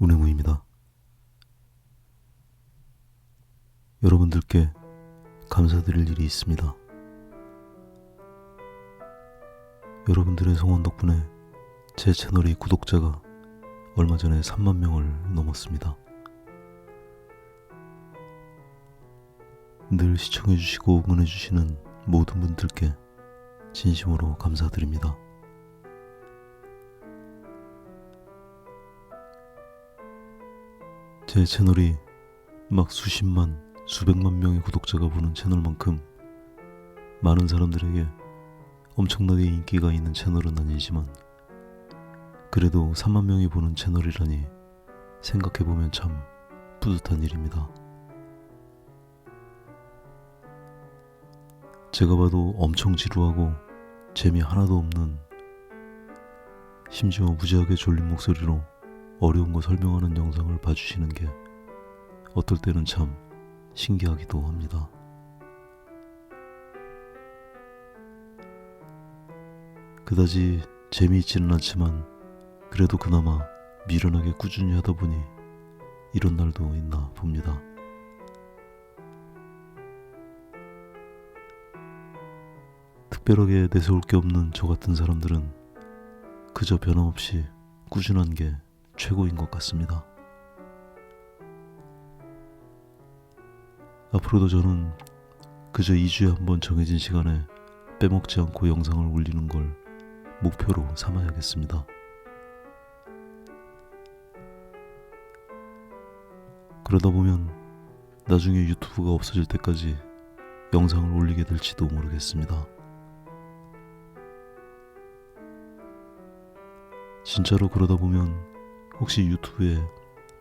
운행우입니다. 여러분들께 감사드릴 일이 있습니다. 여러분들의 성원 덕분에 제 채널의 구독자가 얼마 전에 3만 명을 넘었습니다. 늘 시청해주시고 응원해주시는 모든 분들께 진심으로 감사드립니다. 제 채널이 막 수십만, 수백만 명의 구독자가 보는 채널만큼 많은 사람들에게 엄청나게 인기가 있는 채널은 아니지만 그래도 3만 명이 보는 채널이라니 생각해보면 참 뿌듯한 일입니다. 제가 봐도 엄청 지루하고 재미 하나도 없는 심지어 무지하게 졸린 목소리로 어려운 거 설명하는 영상을 봐주시는 게 어떨 때는 참 신기하기도 합니다. 그다지 재미있지는 않지만 그래도 그나마 미련하게 꾸준히 하다 보니 이런 날도 있나 봅니다. 특별하게 내세울 게 없는 저 같은 사람들은 그저 변함없이 꾸준한 게 최고인 것 같습니다. 앞으로도 저는 그저 2주에 한 번 정해진 시간에 빼먹지 않고 영상을 올리는 걸 목표로 삼아야겠습니다. 그러다 보면 나중에 유튜브가 없어질 때까지 영상을 올리게 될지도 모르겠습니다. 진짜로 그러다 보면 혹시 유튜브에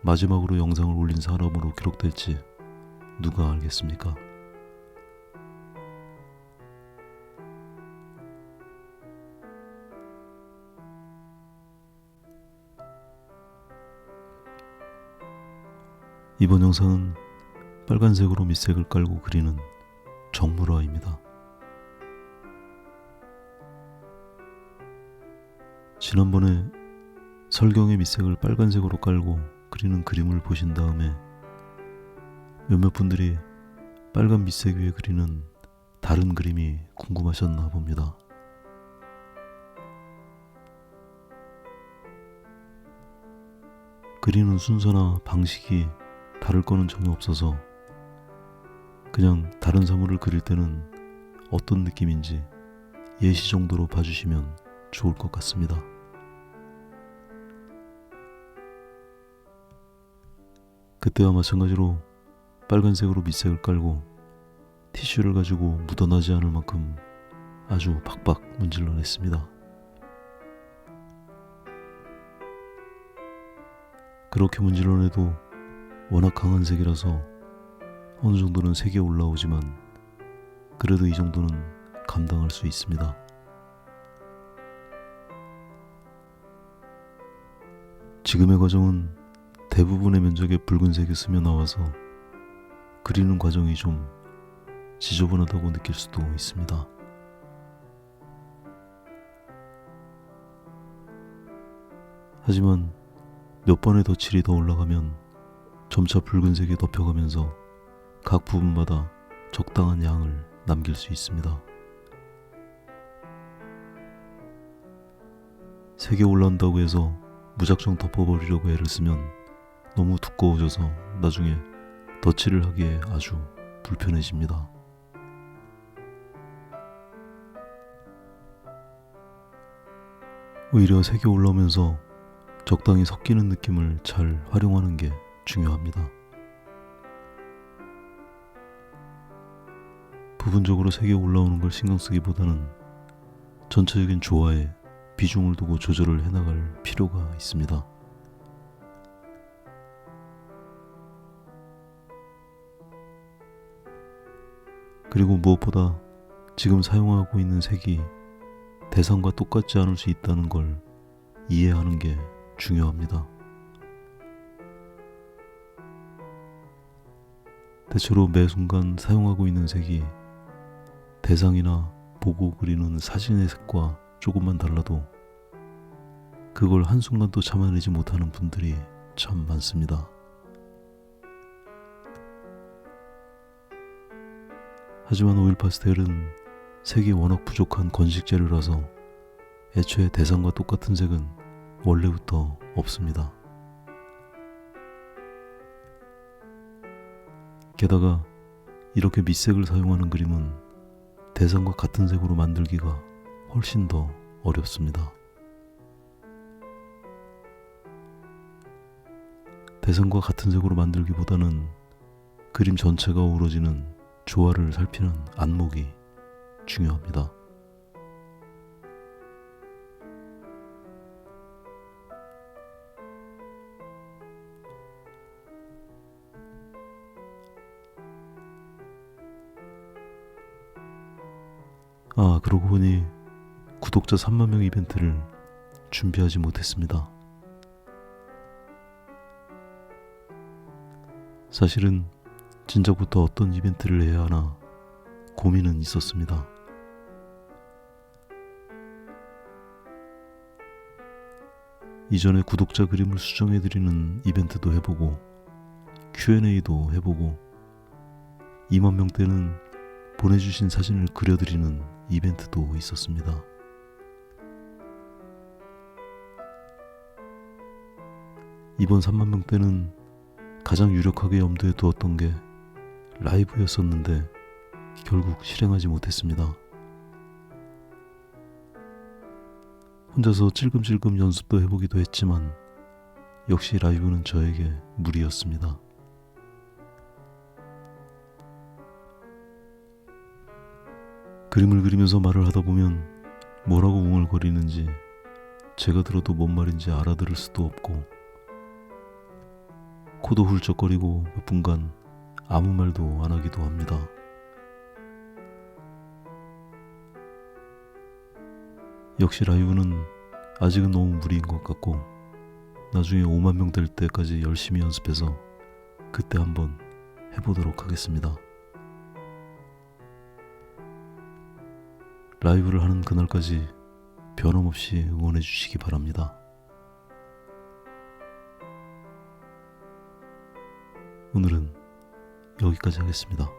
마지막으로 영상을 올린 사람으로 기록될지 누가 알겠습니까? 이번 영상은 빨간색으로 밑색을 깔고 그리는 정물화입니다. 지난번에 설경의 밑색을 빨간색으로 깔고 그리는 그림을 보신 다음에 몇몇 분들이 빨간 밑색 위에 그리는 다른 그림이 궁금하셨나 봅니다. 그리는 순서나 방식이 다를 거는 전혀 없어서 그냥 다른 사물을 그릴 때는 어떤 느낌인지 예시 정도로 봐주시면 좋을 것 같습니다. 그때와 마찬가지로 빨간색으로 밑색을 깔고 티슈를 가지고 묻어나지 않을 만큼 아주 박박 문질러냈습니다. 그렇게 문질러내도 워낙 강한 색이라서 어느 정도는 색이 올라오지만 그래도 이 정도는 감당할 수 있습니다. 지금의 과정은 대부분의 면적에 붉은색이 스며 나와서 그리는 과정이 좀 지저분하다고 느낄 수도 있습니다. 하지만 몇 번의 덧칠이 더 올라가면 점차 붉은색이 덮여가면서 각 부분마다 적당한 양을 남길 수 있습니다. 색이 올라온다고 해서 무작정 덮어버리려고 애를 쓰면 너무 두꺼워져서 나중에 덧칠을 하기에 아주 불편해집니다. 오히려 색이 올라오면서 적당히 섞이는 느낌을 잘 활용하는 게 중요합니다. 부분적으로 색이 올라오는 걸 신경 쓰기보다는 전체적인 조화에 비중을 두고 조절을 해나갈 필요가 있습니다. 그리고 무엇보다 지금 사용하고 있는 색이 대상과 똑같지 않을 수 있다는 걸 이해하는 게 중요합니다. 대체로 매 순간 사용하고 있는 색이 대상이나 보고 그리는 사진의 색과 조금만 달라도 그걸 한순간도 참아내지 못하는 분들이 참 많습니다. 하지만 오일 파스텔은 색이 워낙 부족한 건식 재료라서 애초에 대상과 똑같은 색은 원래부터 없습니다. 게다가 이렇게 밑색을 사용하는 그림은 대상과 같은 색으로 만들기가 훨씬 더 어렵습니다. 대상과 같은 색으로 만들기보다는 그림 전체가 어우러지는 조화를 살피는 안목이 중요합니다. 아, 그러고 보니 구독자 3만 명 이벤트를 준비하지 못했습니다. 사실은 진작부터 어떤 이벤트를 해야 하나 고민은 있었습니다. 이전에 구독자 그림을 수정해드리는 이벤트도 해보고 Q&A도 해보고 2만 명 때는 보내주신 사진을 그려드리는 이벤트도 있었습니다. 이번 3만 명 때는 가장 유력하게 염두에 두었던 게 라이브였었는데 결국 실행하지 못했습니다. 혼자서 찔끔찔끔 연습도 해보기도 했지만 역시 라이브는 저에게 무리였습니다. 그림을 그리면서 말을 하다 보면 뭐라고 웅얼거리는지 제가 들어도 뭔 말인지 알아들을 수도 없고 코도 훌쩍거리고 몇 분간 아무 말도 안 하기도 합니다. 역시 라이브는 아직은 너무 무리인 것 같고 나중에 5만 명 될 때까지 열심히 연습해서 그때 한번 해보도록 하겠습니다. 라이브를 하는 그날까지 변함없이 응원해 주시기 바랍니다. 오늘은 여기까지 하겠습니다.